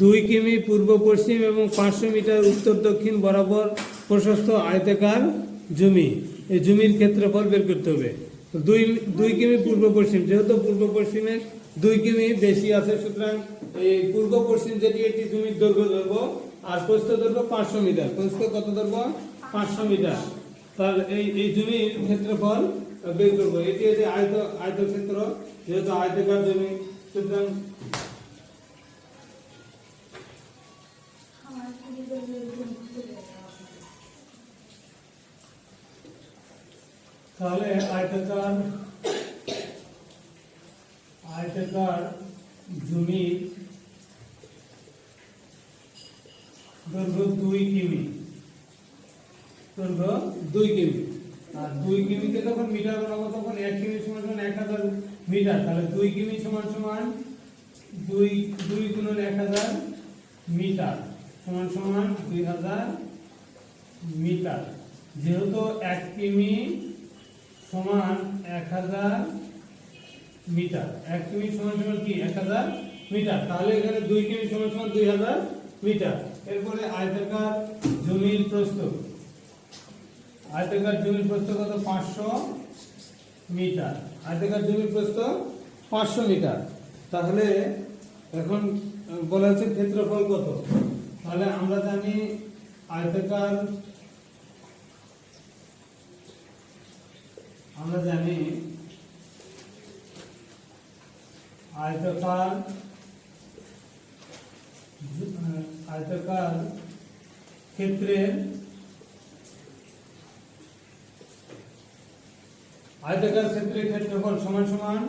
দুই কিমি পূর্ব পশ্চিম এবং পাঁচশো মিটার উত্তর দক্ষিণ বরাবর প্রশস্ত আয়তাকার জমি। এই জমির ক্ষেত্রফল বের করতে হবে। দুই দুই কিমি পূর্ব পশ্চিম, যেহেতু পূর্ব পশ্চিমে দুই কিমি বেশি আছে, সুতরাং এই পূর্ব পশ্চিম যেটি একটি জমির দৈর্ঘ্য ধরবো, আর প্রস্থ ধরবো পাঁচশো মিটার। প্রস্থ কত ধরবো? পাঁচশো মিটার। তার এই এই জমির ক্ষেত্রফল বের করব। এটি হচ্ছে আয়ত, আয়তক্ষেত্র, যেহেতু আয়তাকার জমি, সুতরাং তাহলে আয়তাকার আয়তাকার জমির দৈর্ঘ্য দুই কিমি। দৈর্ঘ্য দুই কিমি। আর দুই কিমিকে যখন মিটার বানাবো তখন এক কিমি সমান সমান এক হাজার মিটার। তাহলে দুই কিমি সমান সমান দুই দুই গুণন এক হাজার মিটার। সমান সমান দুই হাজার মিটার। যেহেতু এক কিমি সমান এক হাজার মিটার। এক কিমি সমান সমান কি? এক হাজার মিটার। তাহলে এখানে দুই কিমি সমান সমান দুই হাজার মিটার। এরপরে আয়তাকার জমির প্রস্থ। আয়তাকার জমির প্রস্থ কত? পাঁচশো মিটার। আয়তাকার জমির প্রস্থ পাঁচশো মিটার। তাহলে এখন বলা হচ্ছে ক্ষেত্রফল কত? তাহলে আমরা জানি আয়তাকার আমরা জানি আয়তাকার আয়তাকার ক্ষেত্রে আয়তাকার ক্ষেত্রের ক্ষেত্রফল সমান সমান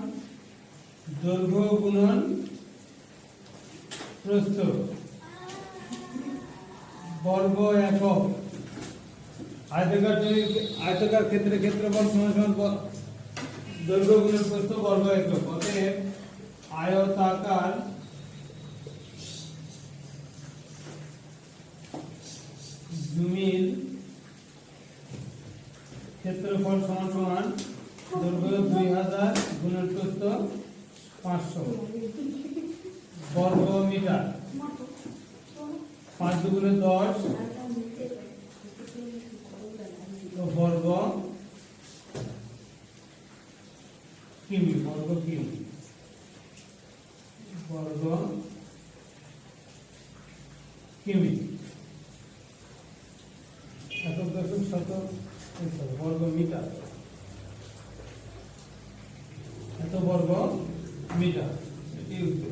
দৈর্ঘ্য গুণন প্রস্থ। বর্গ একক আয়তাকার আয়তাকার ক্ষেত্রে ক্ষেত্রফল সমান সমান দৈর্ঘ্য গুণের প্রস্থ বর্গ একক অতএব আয়তাকার জমির ক্ষেত্রফল সমান সমান দৈর্ঘ্য দুই হাজার গুণের প্রস্থ পাঁচশো। বর্গ মিটার। পাঁচ দুগুণে দশ বর্গ কিমি বর্গ কিমি বর্গ কিমি। একক দশক শত বর্গ মিটার। এত বর্গ মিটার এটি উত্তর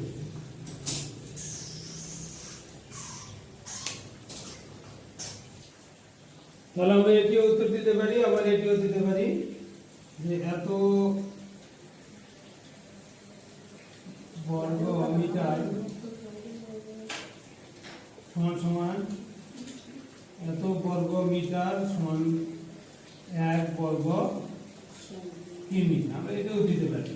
তাহলে আমরা এটিও উত্তর দিতে পারি, আবার এটিও দিতে পারি যে এত বর্গ মিটার সমান সমান এত বর্গ মিটার সমান এক বর্গ কিমি আমরা এটাও দিতে পারি।